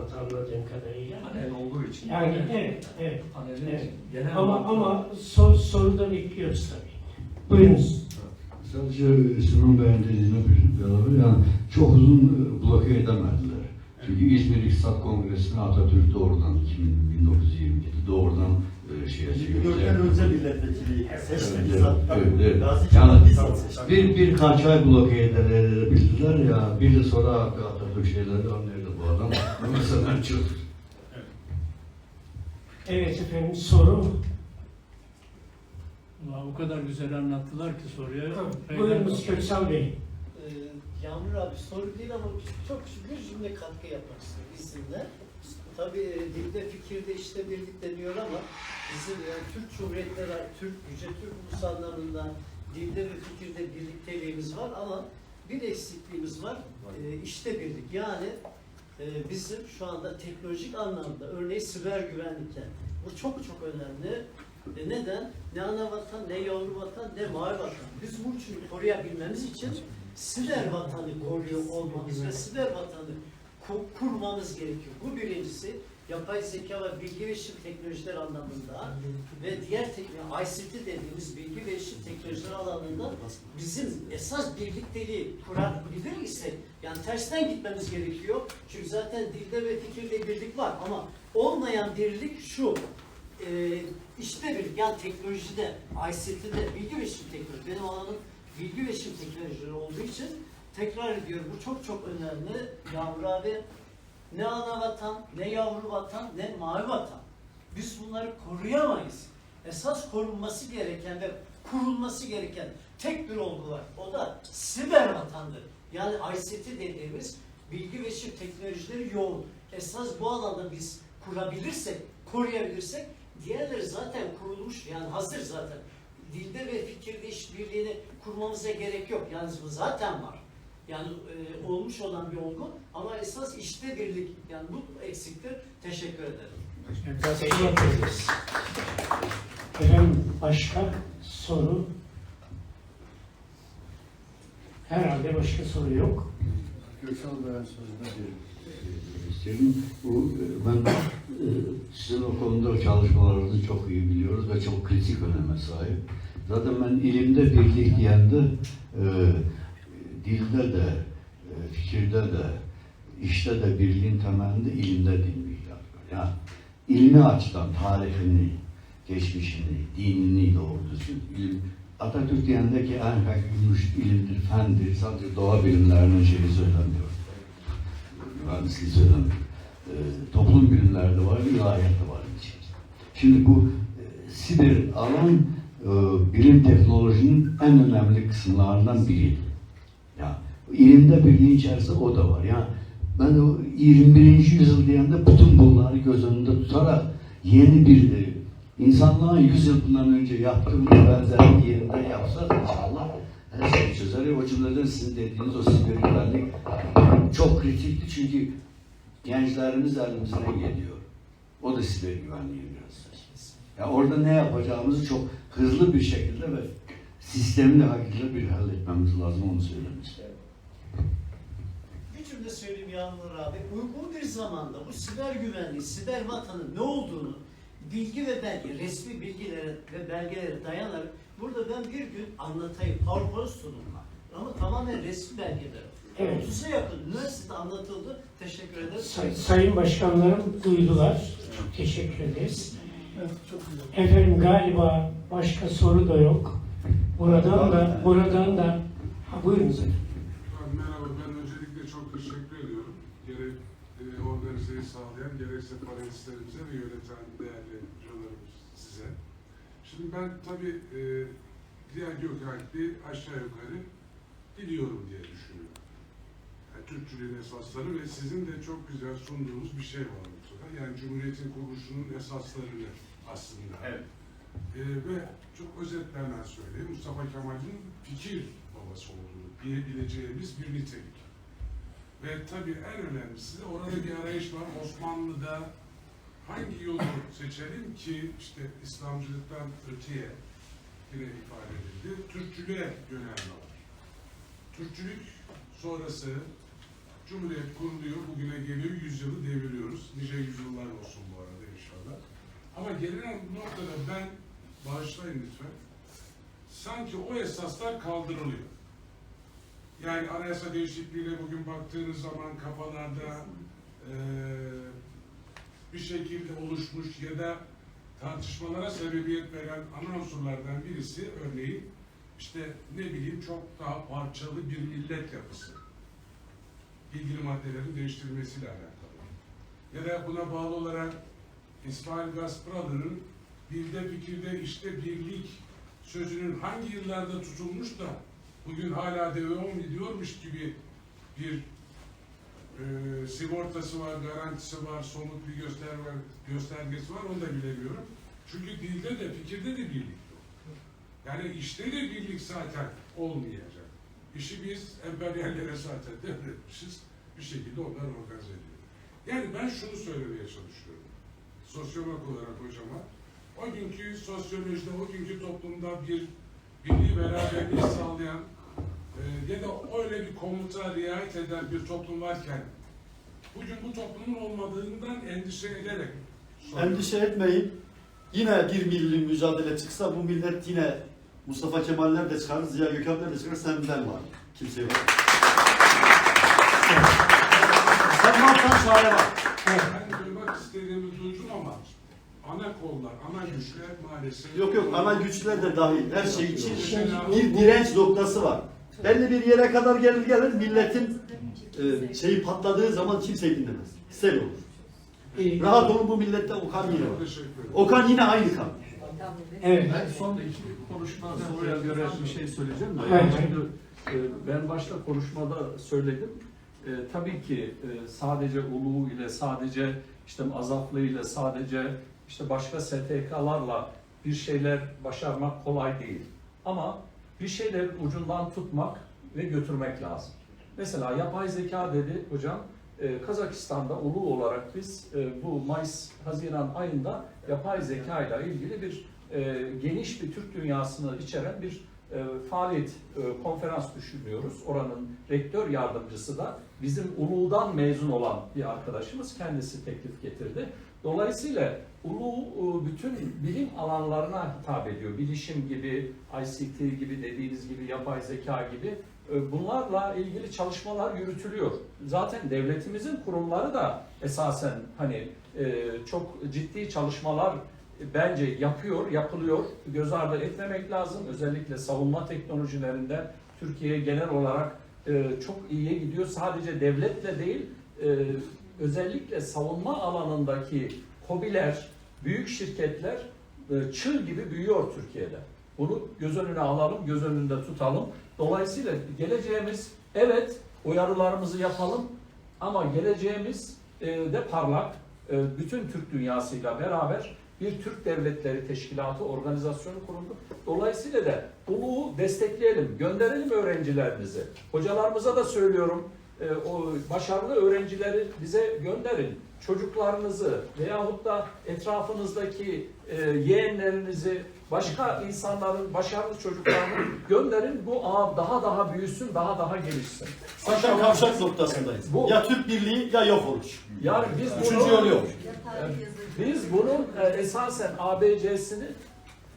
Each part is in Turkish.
toplantı anladığım kadarıyla. Panel olduğu için. Yani evet, evet. Panelin Evet. genel Ama mantığı- ama sor, soru da bekliyoruz tabii. Buyurunuz. Sadece Sinan Bey'in dediğine bir ilave yani çok uzun e, bloke edemediler. Çünkü İzmir İktisat Kongresi'ne Atatürk doğrudan 2000, 1927 doğrudan çekiyor. 24'ten önce milletvekili evet, evet. Gazi Yani-. Bir birkaç ay bloke edebildiler ya. Bir de sonra Atatürk şeyleri "Ya nerede bu adam? Mesela çok Evet efendim soru. Vallahi o kadar güzel anlattılar ki soruya. Buyurunuz Köksal Bey. Ee, Yağmur abi soru değil ama çok bir cümle katkı yapmak istiyorum izinle. Tabii e, dilde fikirde işte birlik deniyor ama bizim yani Türk Cumhuriyetleri, Türk, Yüce Türk ulusallarında dilde ve fikirde birlikteliğimiz var ama bir eksikliğimiz var. Ee, işte birlik. Yani e, bizim şu anda teknolojik anlamda örneğin siber güvenlikte bu çok çok önemli. E, neden? Ne ana vatan, ne yavru vatan, ne mavi vatan. Biz bu üçünü koruyabilmemiz için siber vatanı koruyor olmamız ve siber vatanı kurmamız gerekiyor. Bu birincisi yapay zeka ve bilgi ve iletişim teknolojiler anlamında ve diğer ICT dediğimiz bilgi ve iletişim teknolojileri alanında bizim esas birlikteliği kurabilir isek, yani tersten gitmemiz gerekiyor. Çünkü zaten dilde ve fikirde birlik var ama olmayan birlik şu, e, işte birlik, yani teknolojide, ICT'de, bilgi ve iletişim teknoloji, benim alanım bilgi ve iletişim teknolojileri olduğu için tekrar ediyorum, bu çok çok önemli. Yavru abi, ne ana vatan, ne yavru vatan, ne mavi vatan. Biz bunları koruyamayız. Esas korunması gereken ve kurulması gereken tek bir olgu var. O da siber vatandır. Yani ICT dediğimiz bilgi ve iletişim teknolojileri yoğun. Esas bu alanda biz kurabilirsek, koruyabilirsek diğerleri zaten kurulmuş yani hazır zaten. Dilde ve fikirde işbirliğini kurmamıza gerek yok. Yalnız bu zaten var. Yani e, olmuş olan bir olgu ama esas işte birlik. Yani bu eksiktir. Teşekkür ederim. Teşekkür ederiz. Efendim başka soru? Herhalde başka soru yok. Göksal Bey'in sözüne bir isterim. Bu e, ben e, sizin o konuda çalışmalarınızı çok iyi biliyoruz ve çok kritik öneme sahip. Zaten ben ilimde birlik diyende e, dilde de, e, fikirde de, işte de birliğin temelinde ilimde dinlik yapıyor. Yani ilmi açıdan tarihini, geçmişini, dinini doğru düzgün ilim Atatürk diyende ki en gümüş ilimdir, fendir, sadece doğa bilimlerinin şeyi söylemiyor mühendisliği söylemiyorum. E, toplum bilimlerde var, ilahiyatта var. bir şey. Şimdi bu e, siber alan e, bilim teknolojinin en önemli kısımlarından biri. İlimde birliğin içerisinde o da var. Ya ben o 21. yüzyıl diyende bütün bunları göz önünde tutarak yeni bir insanlığa 100 yıl bundan önce yaptığımız benzerlik yerinde yapsak inşallah her şeyi çözer. O cümleden sizin dediğiniz o güvenlik çok kritikti çünkü gençlerimiz elimizden geliyor. O da siber güvenliği biraz. Ya orada ne yapacağımızı çok hızlı bir şekilde ve sistemli hakikaten bir halletmemiz lazım onu söylemek cümle söyleyeyim Yağmur abi. Uygun bir zamanda bu siber güvenliği, siber vatanın ne olduğunu bilgi ve belge, resmi bilgilere ve belgelere dayanarak burada ben bir gün anlatayım. PowerPoint sunumla. Ama tamamen resmi belgeler. Evet. 30'a yakın üniversitede anlatıldı. Teşekkür ederim. Say- Sayın Başkanlarım duydular. Çok teşekkür ederiz. Evet, çok güzel. Efendim galiba başka soru da yok. Buradan da buradan da ha, buyurunuz efendim. Merhaba, ben öncelikle çok teşekkür ediyorum. Gerek e, organizeyi sağlayan, gerekse panelistlerimize ve yöneten değerli hocalarımız size. Şimdi ben tabii e, diğer Gökalp'i aşağı yukarı biliyorum diye düşünüyorum. Yani Türkçülüğün esasları ve sizin de çok güzel sunduğunuz bir şey var ortada. Yani Cumhuriyet'in kuruluşunun esaslarını aslında. Evet. Ee, ve çok özetlerden söyleyeyim. Mustafa Kemal'in fikir babası olduğunu diyebileceğimiz bir nitelik. Ve tabii en önemlisi de orada bir arayış var. Osmanlı'da hangi yolu seçelim ki işte İslamcılıktan öteye yine ifade edildi. Türkçülüğe yönelme var. Türkçülük sonrası Cumhuriyet kuruluyor, bugüne geliyor, yüzyılı deviriyoruz. Nice yüzyıllar olsun bu arada inşallah. Ama gelinen noktada ben, bağışlayın lütfen, sanki o esaslar kaldırılıyor. Yani anayasa değişikliğine bugün baktığınız zaman kafalarda eee, bir şekilde oluşmuş ya da tartışmalara sebebiyet veren ana unsurlardan birisi örneğin işte ne bileyim çok daha parçalı bir millet yapısı. İlgili maddelerin değiştirilmesiyle alakalı. Ya da buna bağlı olarak İsmail Gaspralı'nın dilde fikirde işte birlik sözünün hangi yıllarda tutulmuş da bugün hala devam ediyormuş gibi bir e, sigortası var, garantisi var, somut bir göster var, göstergesi var onu da bilemiyorum. Çünkü dilde de fikirde de birlik yok. Yani işte de birlik zaten olmayacak. İşi biz emperyallere zaten devretmişiz. Bir şekilde onlar organize ediyor. Yani ben şunu söylemeye çalışıyorum. Sosyolog olarak hocama. O günkü sosyolojide, o günkü toplumda bir birliği beraberliği sağlayan e, ya da öyle bir komuta riayet eden bir toplum varken bugün bu toplumun olmadığından endişe ederek soruyorum. Endişe etmeyin. Yine bir milli mücadele çıksa bu millet yine Mustafa Kemaller de çıkar, Ziya Gökalpler de çıkar, sen ben var. Kimse yok. sen varsan çare var. Ben duymak istediğimi duydum ama ana kollar, ana güçler maalesef... Yok yok, ana güçler de dahil. Her şey için bir direnç noktası var. Belli bir yere kadar gelir gelir milletin e, şeyi patladığı zaman kimse dinlemez. Sel olur. Ee, Rahat olun bu millette Okan yine var. Okan yine aynı kan. Evet. Ben son iki konuşma soruya göre bir şey söyleyeceğim de. Evet. Yani şimdi e, ben başta konuşmada söyledim. E, tabii ki e, sadece ulu ile sadece işte azaflı ile sadece işte başka STK'larla bir şeyler başarmak kolay değil. Ama bir şeyler ucundan tutmak ve götürmek lazım. Mesela yapay zeka dedi hocam. e, Kazakistan'da ulu olarak biz e, bu Mayıs-Haziran ayında yapay zeka ile ilgili bir e, geniş bir Türk dünyasını içeren bir e, faaliyet, e, konferans düşünüyoruz. Oranın rektör yardımcısı da bizim Ulu'dan mezun olan bir arkadaşımız kendisi teklif getirdi. Dolayısıyla Ulu e, bütün bilim alanlarına hitap ediyor. Bilişim gibi, ICT gibi dediğiniz gibi, yapay zeka gibi e, bunlarla ilgili çalışmalar yürütülüyor. Zaten devletimizin kurumları da esasen hani e, çok ciddi çalışmalar bence yapıyor, yapılıyor. Göz ardı etmemek lazım. Özellikle savunma teknolojilerinde Türkiye genel olarak e, çok iyiye gidiyor. Sadece devletle değil, e, özellikle savunma alanındaki KOBİ'ler, büyük şirketler e, çığ gibi büyüyor Türkiye'de. Bunu göz önüne alalım, göz önünde tutalım. Dolayısıyla geleceğimiz, evet uyarılarımızı yapalım ama geleceğimiz de parlak. Bütün Türk dünyasıyla beraber bir Türk Devletleri Teşkilatı organizasyonu kuruldu. Dolayısıyla da Ulu'yu destekleyelim, gönderelim öğrencilerimizi. Hocalarımıza da söylüyorum, e, o başarılı öğrencileri bize gönderin. Çocuklarınızı veyahut da etrafınızdaki e, yeğenlerinizi, başka insanların başarılı çocuklarını gönderin. Bu ağ daha daha büyüsün, daha daha gelişsin. Saçan kavşak noktasındayız. Bu- Ya Türk birliği ya yok oluş. Yani biz Üçüncü bunu, yol yok. biz bunun e, esasen ABC'sini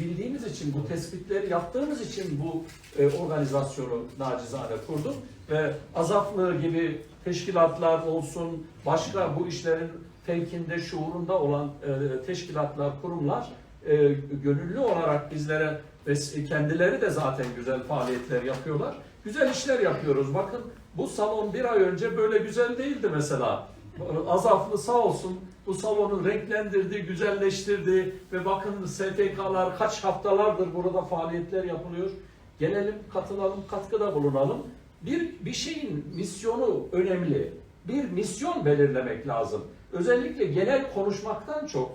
bildiğimiz için, bu tespitleri yaptığımız için bu e, organizasyonu nacizane kurdum. Ve azaplı gibi teşkilatlar olsun, başka bu işlerin fevkinde, şuurunda olan e, teşkilatlar, kurumlar e, gönüllü olarak bizlere ve kendileri de zaten güzel faaliyetler yapıyorlar. Güzel işler yapıyoruz. Bakın bu salon bir ay önce böyle güzel değildi mesela. Azaflı sağ olsun bu salonu renklendirdi, güzelleştirdi ve bakın STK'lar kaç haftalardır burada faaliyetler yapılıyor. Gelelim, katılalım, katkıda bulunalım. Bir, bir şeyin misyonu önemli. Bir misyon belirlemek lazım. Özellikle genel konuşmaktan çok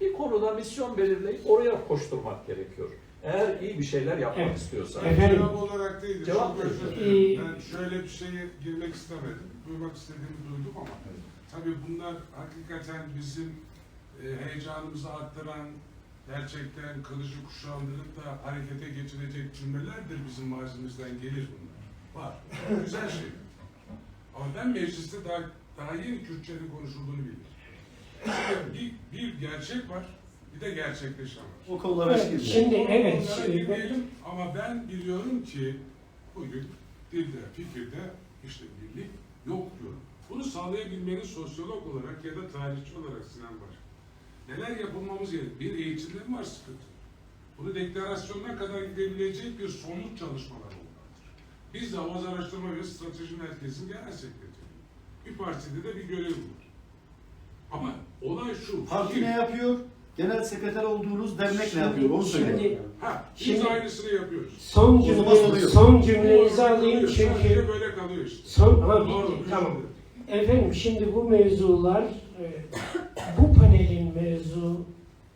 bir konuda misyon belirleyip oraya koşturmak gerekiyor. Eğer iyi bir şeyler yapmak Evet. istiyorsan. Evet. Efendim? Cevap olarak değil, Cevap çok özür değil. dilerim. Ben şöyle bir şeye girmek istemedim. Duymak istediğimi duydum ama tabii bunlar hakikaten bizim e, heyecanımızı arttıran, gerçekten kılıcı kuşandırıp da harekete geçirecek cümlelerdir bizim mazimizden gelir bunlar. Var. Güzel şey. Ama ben mecliste daha, daha yeni Kürtçenin konuşulduğunu biliyorum. Bir, bir gerçek var. bir de gerçekleşen var. O konulara Evet, şimdi evet. Onlara şimdi- girmeyelim ama ben biliyorum ki bugün dilde, fikirde işte birlik yok diyorum. Bunu sağlayabilmenin sosyolog olarak ya da tarihçi olarak Sinan var. Neler yapılmamız gerekiyor? Bir eğitimde mi var sıkıntı? Bunu deklarasyonuna kadar gidebilecek bir somut çalışmalar olmalıdır. Biz de Avaz Araştırma ve Strateji Merkezi'nin genel sekreteriyim. Bir partide de bir görev var. Ama olay şu. Parti ne yapıyor? Genel sekreter olduğunuz dernek Şimdi- ne yapıyor? Onu söyleyin. şimdi- Ha, biz Şimdi- aynısını yapıyoruz. Son oluyor. son cümlenizi alayım çünkü böyle kalıyor işte. son ha Doğru, tamam. özür Efendim şimdi bu mevzular e, bu panelin mevzu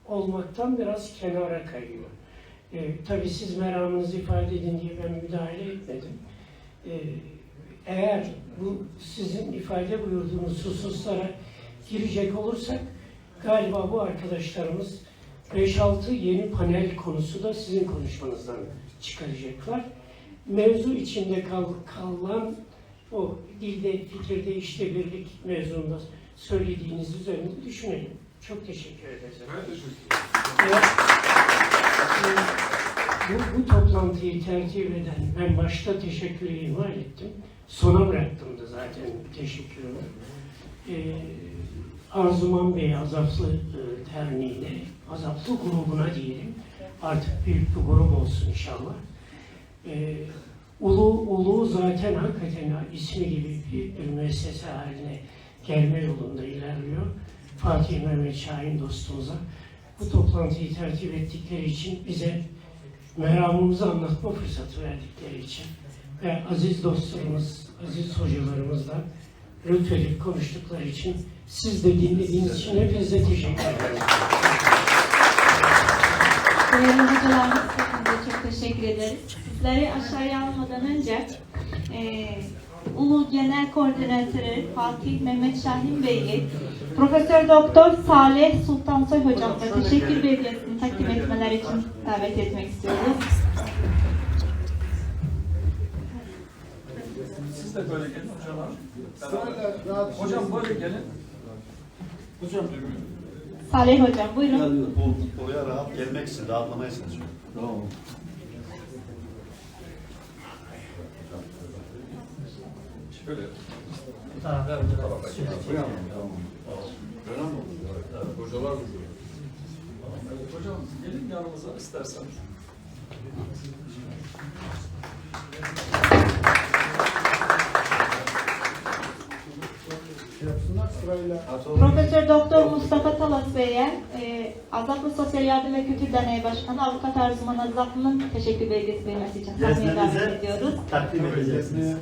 olmaktan biraz kenara kayıyor. E, tabii siz meramınızı ifade edin diye ben müdahale etmedim. E, eğer bu sizin ifade buyurduğunuz hususlara girecek olursak galiba bu arkadaşlarımız 5-6 yeni panel konusu da sizin konuşmanızdan çıkaracaklar. Mevzu içinde kal, kalan o dilde, fikirde, işte birlik mevzunda söylediğiniz üzerinde düşünelim. Çok teşekkür ederiz. Ben teşekkür ederim. Ve, bu, bu toplantıyı tertip eden, ben başta teşekkürü ihmal ettim. Sona bıraktım da zaten teşekkürümü. E, Arzuman Bey Azaplı e, Derneği'ne, Azaplı grubuna diyelim. Artık büyük bir grup olsun inşallah. E, Ulu, Ulu zaten hakikaten ismi gibi büyük bir müessese haline gelme yolunda ilerliyor. Fatih Mehmet Şahin dostumuza bu toplantıyı tertip ettikleri için bize meramımızı anlatma fırsatı verdikleri için ve aziz dostlarımız, aziz hocalarımız da lütfedip konuştukları için siz de dinlediğiniz için hepinize teşekkür ederim. Değerli hocalarımız teşekkür ederiz. Sizleri aşağıya almadan önce e, Ulu Genel Koordinatörü Fatih Mehmet Şahin Bey'i Profesör Doktor Salih Sultansoy hocamıza teşekkür belgesini takdim etmeler için davet etmek istiyoruz. Siz de böyle gelin hocalar. Beraber. Hocam böyle gelin. Hocam Salih hocam buyurun. Oraya rahat gelmek için rahatlamaya çalışıyor. Tamam. Şöyle. Hocalar Evet, hocam gelin yanımıza isterseniz. Profesör Doktor Mustafa Talas Bey'e e, Azaplı Sosyal Yardım ve Kültür Derneği Başkanı Avukat Arzuman Azaplı'nın teşekkür belgesi verilmesi için Resminize ediyoruz. takdim edeceksiniz.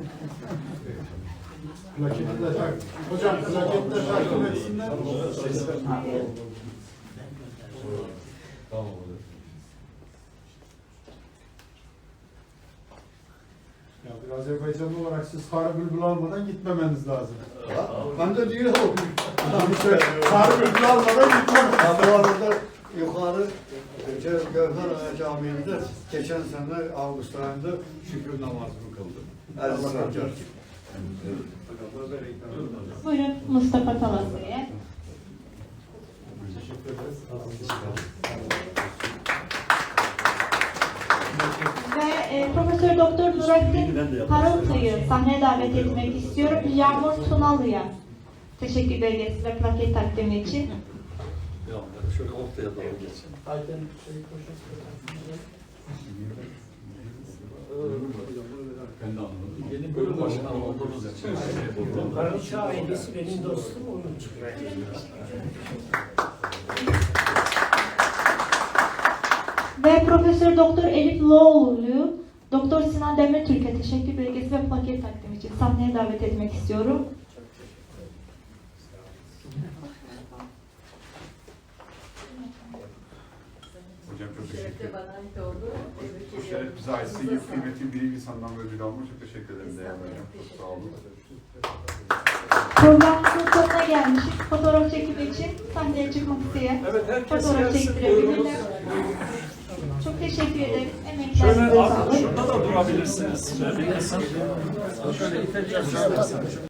Hocam plaketle takip etsinler. Ya bir Azerbaycanlı olarak siz sarı bülbül almadan gitmemeniz lazım. Ben de diyor o. Sarı bülbül almadan gitmemeniz Ya bu arada yukarı Gö- Gövher Camii'nde geçen sene Ağustos ayında şükür namazını kıldım. Olsun. Buyurun Mustafa Talas. Ve e, Profesör Doktor Nurettin Parıltı'yı sahneye davet etmek istiyorum. Yağmur Tunalı'ya teşekkür belgesi ve plaket takdimi için. Şöyle ortaya doğru geçin. Ben de anladım. Yeni bölüm başkanı olduğunuz için. Barış ailesi benim dostum onun için. Ve Profesör Doktor Elif Loğlu, Doktor Sinan Demirtürk'e teşekkür belgesi ve plaket takdim için sahneye davet etmek istiyorum. Teşekkür ederim. bana ait oldu. Tebrik Bu ediyorum. şeref bize ait. Size kıymetli bir insandan böyle bir alma çok teşekkür ederim değerli hocam. Çok sağ olun. Programımızın sonuna gelmişiz. Fotoğraf çekimi için sahneye çıkmak isteyen Evet herkes fotoğraf gelsin çektirebilirler. buyurunuz. Çok teşekkür ederim. Şöyle Emeklerinize sağlık. şurada da durabilirsiniz. Şöyle kısım. Şöyle itelim.